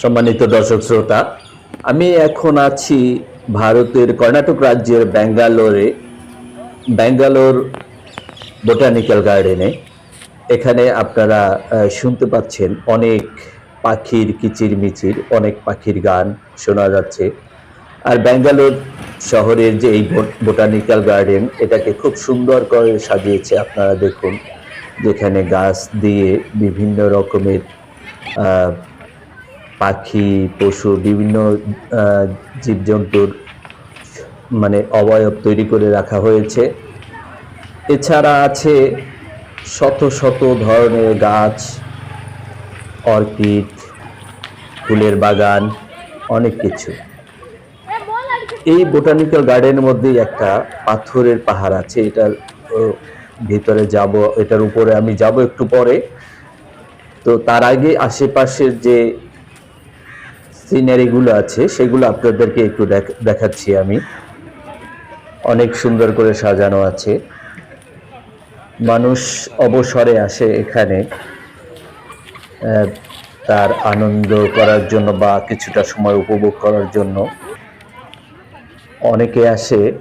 সম্মানিত দর্শক শ্রোতা, আমি এখন আছি ভারতের কর্ণাটক রাজ্যের ব্যাঙ্গালোরে, ব্যাঙ্গালোর বোটানিক্যাল গার্ডেনে। এখানে আপনারা শুনতে পাচ্ছেন অনেক পাখির কিচিরমিচির, অনেক পাখির গান শোনা যাচ্ছে। আর ব্যাঙ্গালোর শহরের যে এই বোটানিক্যাল গার্ডেন, এটাকে খুব সুন্দর করে সাজিয়েছে আপনারা দেখুন। যেখানে গাছ দিয়ে বিভিন্ন রকমের পাখি, পশু, বিভিন্ন জীবজন্তুর মানে অবয়ব তৈরি করে রাখা হয়েছে। এছাড়া আছে শত শত ধরনের গাছ, অর্কিড, ফুলের বাগান, অনেক কিছু। এই বোটানিক্যাল গার্ডেনের মধ্যেই একটা পাথরের পাহাড় আছে। এটার ভিতরে যাব, এটার উপরে আমি যাব একটু পরে। তো তার আগে আশেপাশের যে সিনারিগুলো আছে, সেগুলো আপনাদেরকে একটু দেখ- দেখাচ্ছি আমি। অনেক সুন্দর করে সাজানো আছে। মানুষ অবসরে আসে এখানে তার আনন্দ করার জন্য বা কিছুটা সময় উপভোগ করার জন্য। অনেকে আসে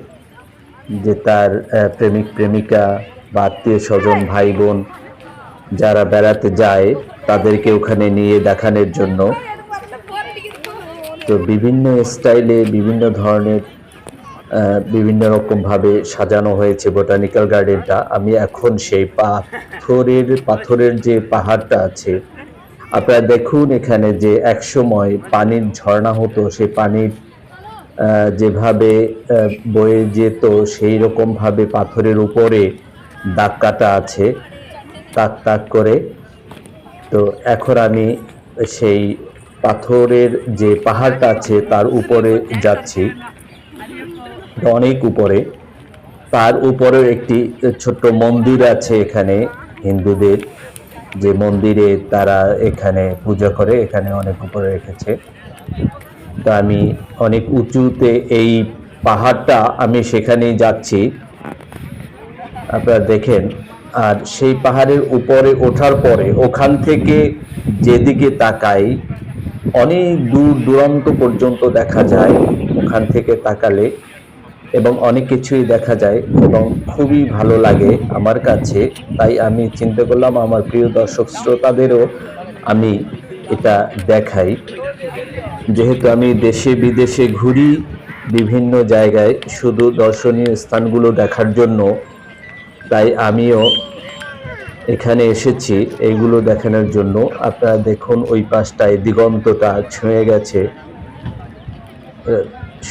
যে তার প্রেমিক প্রেমিকা বা আত্মীয় স্বজন, ভাই বোন যারা বেড়াতে যায়, তাদেরকে ওখানে নিয়ে দেখানোর জন্য। তো বিভিন্ন স্টাইলে বিভিন্ন ধরনের বিভিন্ন রকমভাবে সাজানো হয়েছে বোটানিক্যাল গার্ডেনটা। আমি এখন সেই পাথরের পাথরের যে পাহাড়টা আছে, আপনারা দেখুন এখানে যে একসময় পানির ঝর্ণা হতো সেই পানির যেভাবে বয়ে যেত, সেই রকমভাবে পাথরের উপরে দাগ কাটা আছে, তাক তাক করে। তো এখন আমি সেই পাথরের যে পাহাড়টা আছে তার উপরে যাচ্ছি। অনেক উপরে। তার উপরে একটি ছোট্ট মন্দির আছে এখানে হিন্দুদের। যে মন্দিরে তারা এখানে পূজা করে, এখানে অনেক উপরে রেখেছে। তো আমি অনেক উঁচুতে এই পাহাড়টা আমি সেখানেই যাচ্ছি। আপনারা দেখেন, আর সেই পাহাড়ের উপরে ওঠার পরে ওখান থেকে যেদিকে তাকাই অনেক দূর দূরান্ত পর্যন্ত দেখা যায় ওখান থেকে তাকালে এবং অনেক কিছুই দেখা যায় এবং খুবই ভালো লাগে আমার কাছে। তাই আমি চিন্তা করলাম আমার প্রিয় দর্শক শ্রোতাদেরও আমি এটা দেখাই। যেহেতু আমি দেশে বিদেশে ঘুরি, বিভিন্ন জায়গায় শুধু দর্শনীয় স্থানগুলো দেখার জন্য, তাই আমিও এখানে এসেছি এইগুলো দেখানোর জন্য। আপনারা দেখুন, ওই পাশটায় দিগন্তটা ছুঁয়ে গেছে।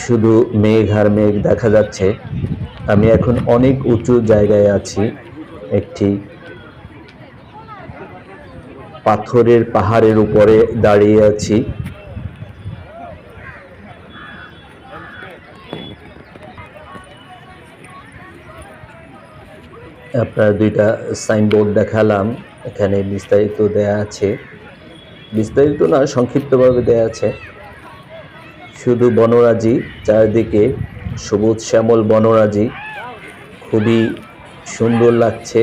শুধু মেঘ আর মেঘ দেখা যাচ্ছে। আমি এখন অনেক উঁচু জায়গায় আছি, একটি পাথরের পাহাড়ের উপরে দাঁড়িয়ে আছি। আপনার দুইটা সাইনবোর্ড দেখালাম। এখানে বিস্তারিত দেয়া আছে। বিস্তারিত না, সংক্ষিপ্তভাবে দেয়া আছে। শুধু বনরাজি, চারিদিকে সবুজ শ্যামল বনরাজি। খুবই সুন্দর লাগছে।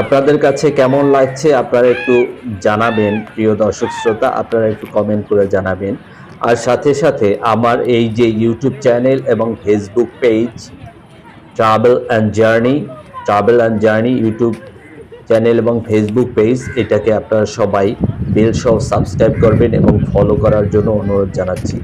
আপনাদের কাছে কেমন লাগছে আপনারা একটু জানাবেন, প্রিয় দর্শক শ্রোতা, আপনারা একটু কমেন্ট করে জানাবেন। আর সাথে সাথে আমার এই যে ইউটিউব চ্যানেল এবং Facebook page travel and journey travel and journey YouTube channel এবং ফেসবুক পেজ এটাকে আপনারা সবাই বেল সহ সাবস্ক্রাইব করবেন এবং ফলো করার জন্য অনুরোধ জানাচ্ছি।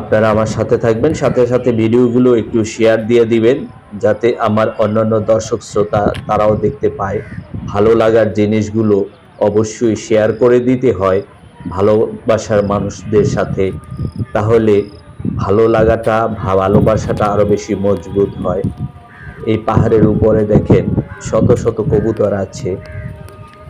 আপনারা আমার সাথে থাকবেন, সাথে সাথে ভিডিওগুলো একটু শেয়ার দিয়ে দিবেন, যাতে আমার অন্যান্য দর্শক শ্রোতা তারাও দেখতে পায়। ভালো লাগার জিনিসগুলো অবশ্যই শেয়ার করে দিতে হয় ভালোবাসার মানুষদের সাথে। তাহলে ভালো লাগাটা ভালোবাসাটা আরও বেশি মজবুত হয়। এই পাহাড়ের উপরে দেখেন শত শত কবুতর আছে।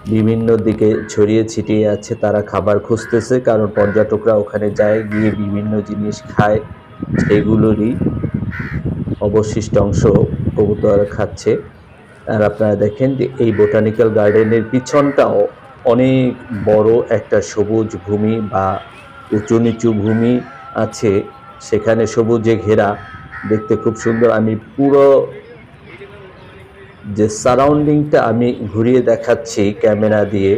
বিভিন্ন দিকে ছড়িয়ে ছিটিয়ে আছে, তারা খাবার খুঁজতেছে, কারণ পর্যটকরা ওখানে যায়, গিয়ে বিভিন্ন জিনিস খায়। সেগুলোরই অবশিষ্ট অংশ কবুতর খাচ্ছে। আর আপনারা দেখেন যে এই বোটানিক্যাল গার্ডেনের পিছনটাও অনেক বড় একটা সবুজ ভূমি বা উঁচু নিচু ভূমি আছে। সেখানে সবুজে ঘেরা, দেখতে খুব সুন্দর। আমি পুরো যে সারাউন্ডিংটা আমি ঘুরিয়ে দেখাচ্ছি ক্যামেরা দিয়ে,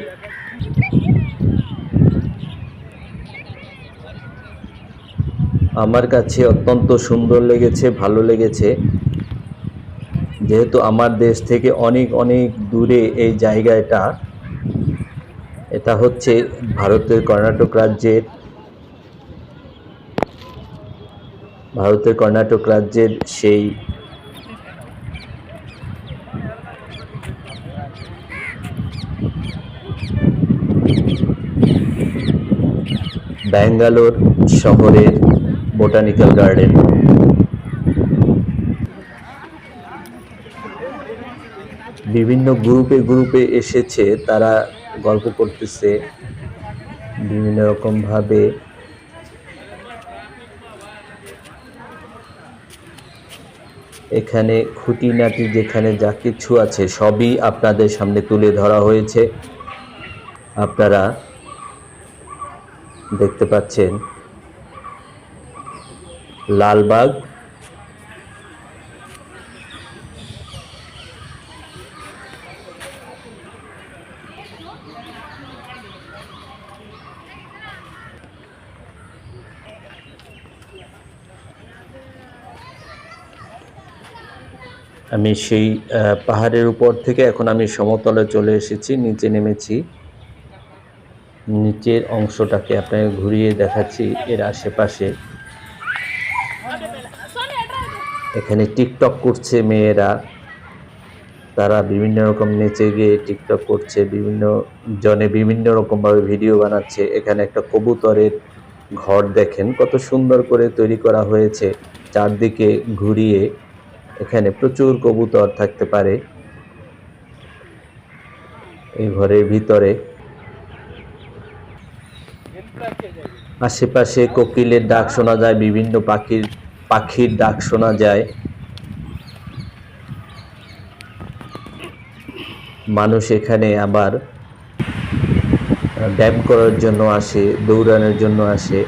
আমার কাছে অত্যন্ত সুন্দর লেগেছে, ভালো লেগেছে। যেহেতু আমার দেশ থেকে অনেক অনেক দূরে এই জায়গাটা, এটা হচ্ছে ভারতের কর্ণাটক রাজ্যের ভারতের কর্ণাটক রাজ্যের সেই ব্যাঙ্গালোর শহরের বোটানিক্যাল গার্ডেন। বিভিন্ন গ্রুপে গ্রুপে এসেছে, তারা গল্প করতেছে, বিভিন্ন রকম এখানে খুঁটিনাটি যেখানে যা কিছু আছে সবই আপনাদের সামনে তুলে ধরা হয়েছে। আপনারা দেখতে পাচ্ছেন, লালবাগ আমি সেই পাহাড়ের উপর থেকে এখন আমি সমতলে চলে এসেছি, নিচে নেমেছি। নিচের অংশটাকে আপনাকে ঘুরিয়ে দেখাচ্ছি এর আশেপাশে। এখানে টিকটক করছে মেয়েরা। তারা বিভিন্ন রকম নেচে গিয়ে টিকটক করছে, বিভিন্ন জনে বিভিন্ন রকমভাবে ভিডিও বানাচ্ছে। এখানে একটা কবুতরের ঘর দেখেন, কত সুন্দর করে তৈরি করা হয়েছে। চারদিকে ঘুরিয়ে এখানে প্রচুর কবুতর থাকতে পারে। এই ঘরের ভিতরে আশেপাশে কোকিলের ডাক শোনা যায়, বিভিন্ন পাখির পাখির ডাক শোনা যায়। মানুষ এখানে আবার ব্যায়াম করার জন্য আসে, দৌড়ানোর জন্য আসে।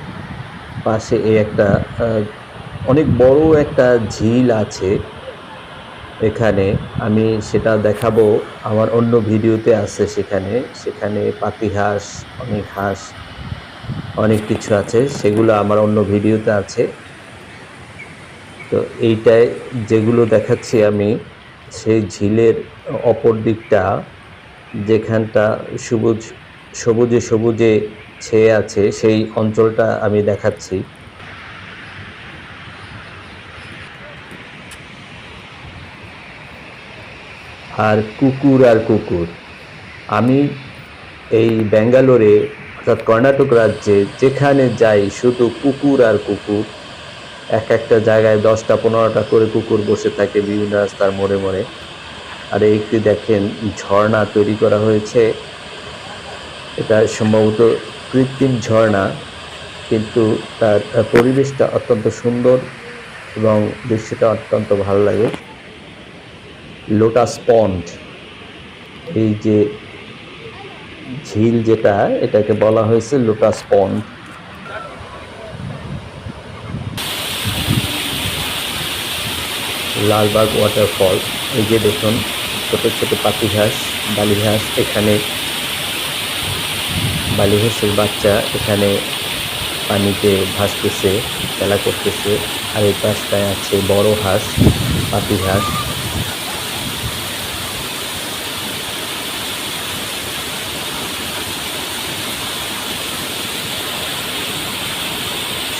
পাশে এই একটা অনেক বড় একটা ঝিল আছে। এখানে আমি সেটা দেখাবো। আমার অন্য ভিডিওতে আছে সেখানে। সেখানে পাতি হাঁস, অনেক হাঁস, অনেক কিছু আছে। সেগুলো আমার অন্য ভিডিওতে আছে। তো এইটায় যেগুলো দেখাচ্ছি আমি, সেই ঝিলের অপর দিকটা, যেখানটা সবুজ, সবুজে সবুজে ছেয়ে আছে, সেই অঞ্চলটা আমি দেখাচ্ছি। আর কুকুর আর কুকুর। আমি এই ব্যাঙ্গালোরে অর্থাৎ কর্ণাটক রাজ্যে যেখানে যাই শুধু কুকুর আর কুকুর, এক একটা জায়গায় দশটা পনেরোটা করে কুকুর বসে থাকে বিভিন্ন রাস্তার মোড়ে মোড়ে। আর একটি দেখেন ঝর্ণা তৈরি করা হয়েছে। এটা সম্ভবত কৃত্রিম ঝর্ণা, কিন্তু তার পরিবেশটা অত্যন্ত সুন্দর এবং দৃশ্যটা অত্যন্ত ভালো লাগে। Lotus pond. এই যে ঝিল যেটা, এটাকে বলা হয়েছে লোটাস পন্ড। লালবাগ ওয়াটারফল এই যে দেখুন, ছোট ছোট পাতি ঘাস বালি ঘাস এখানে বালি ঘাসের বাচ্চা এখানে পানিতে ভাসতেছে, খেলা করতেছে। আর এই পাশটায় আছে বড় হাঁস পাতি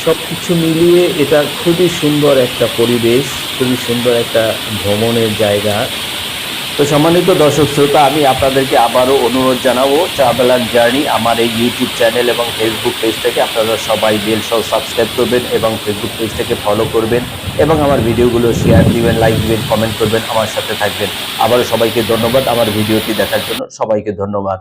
সব কিছু মিলিয়ে এটা খুবই সুন্দর একটা পরিবেশ, খুবই সুন্দর একটা ভ্রমণের জায়গা। তো সম্মানিত দর্শক শ্রোতা, আমি আপনাদেরকে আবারও অনুরোধ জানাব ট্রাভেলার জার্নি আমার এই ইউটিউব চ্যানেল এবং ফেসবুক পেজটাকে আপনারা সবাই বেল সহ সাবস্ক্রাইব করবেন এবং ফেসবুক পেজটাকে ফলো করবেন এবং আমার ভিডিওগুলো শেয়ার দিবেন লাইক দিবেন কমেন্ট করবেন, আমার সাথে থাকবেন। আবারও সবাইকে ধন্যবাদ আমার ভিডিওটি দেখার জন্য। সবাইকে ধন্যবাদ।